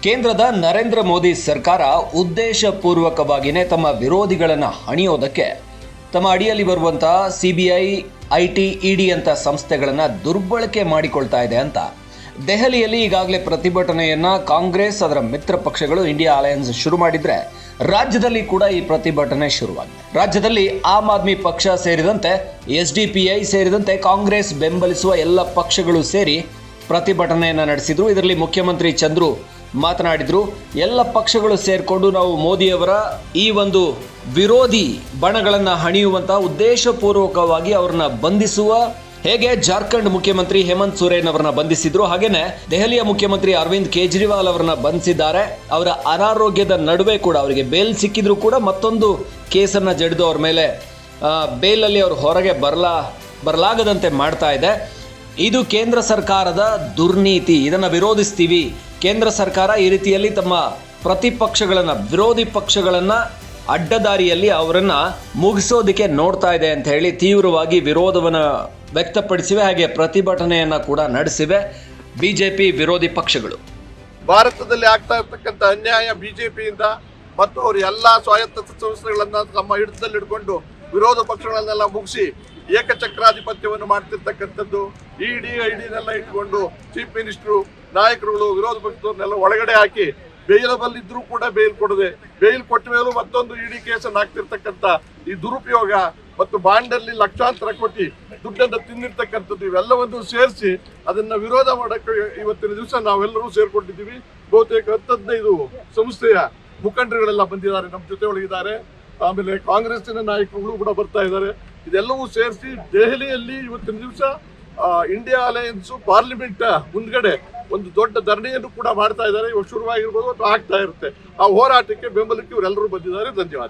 ಕೇಂದ್ರದ ನರೇಂದ್ರ ಮೋದಿ ಸರ್ಕಾರ ಉದ್ದೇಶಪೂರ್ವಕವಾಗಿನೇ ತಮ್ಮ ವಿರೋಧಿಗಳನ್ನು ಹಣಿಯೋದಕ್ಕೆ ತಮ್ಮ ಅಡಿಯಲ್ಲಿ ಬರುವಂತಹ ಸಿಬಿಐ ಐಟಿ ಇಡಿ ಅಂತ ಸಂಸ್ಥೆಗಳನ್ನ ದುರ್ಬಳಕೆ ಮಾಡಿಕೊಳ್ತಾ ಇದೆ ಅಂತ ದೆಹಲಿಯಲ್ಲಿ ಈಗಾಗಲೇ ಪ್ರತಿಭಟನೆಯನ್ನ ಕಾಂಗ್ರೆಸ್ ಅದರ ಮಿತ್ರ ಪಕ್ಷಗಳು ಇಂಡಿಯಾ ಅಲಯನ್ಸ್ ಶುರು ಮಾಡಿದ್ರೆ ರಾಜ್ಯದಲ್ಲಿ ಕೂಡ ಈ ಪ್ರತಿಭಟನೆ ಶುರುವಾಗಿದೆ. ರಾಜ್ಯದಲ್ಲಿ ಆಮ್ ಆದ್ಮಿ ಪಕ್ಷ ಸೇರಿದಂತೆ ಎಸ್ ಡಿ ಪಿ ಐ ಸೇರಿದಂತೆ ಕಾಂಗ್ರೆಸ್ ಬೆಂಬಲಿಸುವ ಎಲ್ಲ ಪಕ್ಷಗಳು ಸೇರಿ ಪ್ರತಿಭಟನೆಯನ್ನ ನಡೆಸಿದ್ರು. ಇದರಲ್ಲಿ ಮುಖ್ಯಮಂತ್ರಿ ಚಂದ್ರು ಮಾತನಾಡಿದ್ರು, ಎಲ್ಲ ಪಕ್ಷಗಳು ಸೇರಿಕೊಂಡು ನಾವು ಮೋದಿಯವರ ಈ ಒಂದು ವಿರೋಧಿ ಬಣಗಳನ್ನ ಹಣಿಯುವಂತಹ ಉದ್ದೇಶಪೂರ್ವಕವಾಗಿ ಅವರನ್ನ ಬಂಧಿಸುವ ಹೇಗೆ ಜಾರ್ಖಂಡ್ ಮುಖ್ಯಮಂತ್ರಿ ಹೇಮಂತ್ ಸೊರೇನ್ ಅವರನ್ನ ಬಂಧಿಸಿದ್ರು, ಹಾಗೇನೆ ದೆಹಲಿಯ ಮುಖ್ಯಮಂತ್ರಿ ಅರವಿಂದ್ ಕೇಜ್ರಿವಾಲ್ ಅವರನ್ನ ಬಂಧಿಸಿದ್ದಾರೆ. ಅವರ ಅನಾರೋಗ್ಯದ ನಡುವೆ ಕೂಡ ಅವರಿಗೆ ಬೇಲ್ ಸಿಕ್ಕಿದ್ರು ಕೂಡ ಮತ್ತೊಂದು ಕೇಸನ್ನ ಜಡಿದು ಅವ್ರ ಮೇಲೆ ಬೇಲಲ್ಲಿ ಅವರು ಹೊರಗೆ ಬರಲಾ, ಬರಲಾಗದಂತೆ ಮಾಡ್ತಾ ಇದೆ. ಇದು ಕೇಂದ್ರ ಸರ್ಕಾರದ ದುರ್ನೀತಿ, ಇದನ್ನು ವಿರೋಧಿಸ್ತೀವಿ. ಕೇಂದ್ರ ಸರ್ಕಾರ ಈ ರೀತಿಯಲ್ಲಿ ತಮ್ಮ ಪ್ರತಿಪಕ್ಷಗಳನ್ನ, ವಿರೋಧಿ ಪಕ್ಷಗಳನ್ನ ಅಡ್ಡದಾರಿಯಲ್ಲಿ ಅವರನ್ನು ಮುಗಿಸೋದಕ್ಕೆ ನೋಡ್ತಾ ಇದೆ ಅಂತ ಹೇಳಿ ತೀವ್ರವಾಗಿ ವಿರೋಧವನ್ನ ವ್ಯಕ್ತಪಡಿಸಿವೆ. ಹಾಗೆ ಪ್ರತಿಭಟನೆಯನ್ನು ಕೂಡ ನಡೆಸಿವೆ ಬಿಜೆಪಿ ವಿರೋಧಿ ಪಕ್ಷಗಳು. ಭಾರತದಲ್ಲಿ ಆಗ್ತಾ ಇರ್ತಕ್ಕಂಥ ಅನ್ಯಾಯ ಬಿಜೆಪಿಯಿಂದ ಮತ್ತು ಅವರು ಎಲ್ಲ ಸ್ವಾಯತ್ತ ಸಂಸ್ಥೆಗಳನ್ನ ತಮ್ಮ ಹಿಡಿತದಲ್ಲಿ ಇಟ್ಕೊಂಡು ವಿರೋಧ ಪಕ್ಷಗಳನ್ನೆಲ್ಲ ಮುಗಿಸಿ ಏಕಚಕ್ರಾಧಿಪತ್ಯವನ್ನು ಮಾಡ್ತಿರ್ತಕ್ಕಂಥದ್ದು ಇಡಿ, ಐಡಿನೆಲ್ಲ ಇಟ್ಕೊಂಡು ಚೀಫ್ ಮಿನಿಸ್ಟ್ರು, ನಾಯಕರುಗಳು, ವಿರೋಧ ಪಕ್ಷದವ್ರನ್ನೆಲ್ಲ ಒಳಗಡೆ ಹಾಕಿ ಬೇಲಬಲ್ ಇದ್ರೂ ಕೂಡ ಬೇಲ್ ಕೊಡದೆ, ಬೇಲ್ ಕೊಟ್ಟ ಮೇಲೂ ಮತ್ತೊಂದು ಇಡಿ ಕೇಸನ್ನು ಹಾಕ್ತಿರ್ತಕ್ಕಂಥ ಈ ದುರುಪಯೋಗ ಮತ್ತು ಬಾಂಡಲ್ಲಿ ಲಕ್ಷಾಂತರ ಕೋಟಿ ದುಡ್ಡನ್ನು ತಿಂದಿರ್ತಕ್ಕಂಥದ್ದು ಇವೆಲ್ಲವನ್ನು ಸೇರಿಸಿ ಅದನ್ನ ವಿರೋಧ ಮಾಡಕ್ಕೆ ಇವತ್ತಿನ ದಿವಸ ನಾವೆಲ್ಲರೂ ಸೇರ್ಕೊಂಡಿದ್ದೀವಿ. ಬಹುತೇಕ ಹತ್ತದ್ದೈದು ಸಂಸ್ಥೆಯ ಮುಖಂಡರುಗಳೆಲ್ಲ ಬಂದಿದ್ದಾರೆ, ನಮ್ಮ ಜೊತೆ ಒಳಗಿದ್ದಾರೆ ಆಮೇಲೆ ಕಾಂಗ್ರೆಸ್ಸಿನ ನಾಯಕರುಗಳು ಕೂಡ ಬರ್ತಾ ಇದ್ದಾರೆ. ಇದೆಲ್ಲವೂ ಸೇರಿಸಿ ದೆಹಲಿಯಲ್ಲಿ ಇವತ್ತಿನ ದಿವಸ ಇಂಡಿಯಾ ಅಲಯನ್ಸ್ ಪಾರ್ಲಿಮೆಂಟ್ ಮುಂದ್ಗಡೆ ಒಂದು ದೊಡ್ಡ ಧರಣಿಯನ್ನು ಕೂಡ ಮಾಡ್ತಾ ಇದ್ದಾರೆ. ಇವಾಗ ಶುರುವಾಗಿರ್ಬೋದು ಅಥವಾ ಆಗ್ತಾ ಇರುತ್ತೆ. ಆ ಹೋರಾಟಕ್ಕೆ ಬೆಂಬಲಕ್ಕೆ ಇವರೆಲ್ಲರೂ ಬಂದಿದ್ದಾರೆ. ಧನ್ಯವಾದ.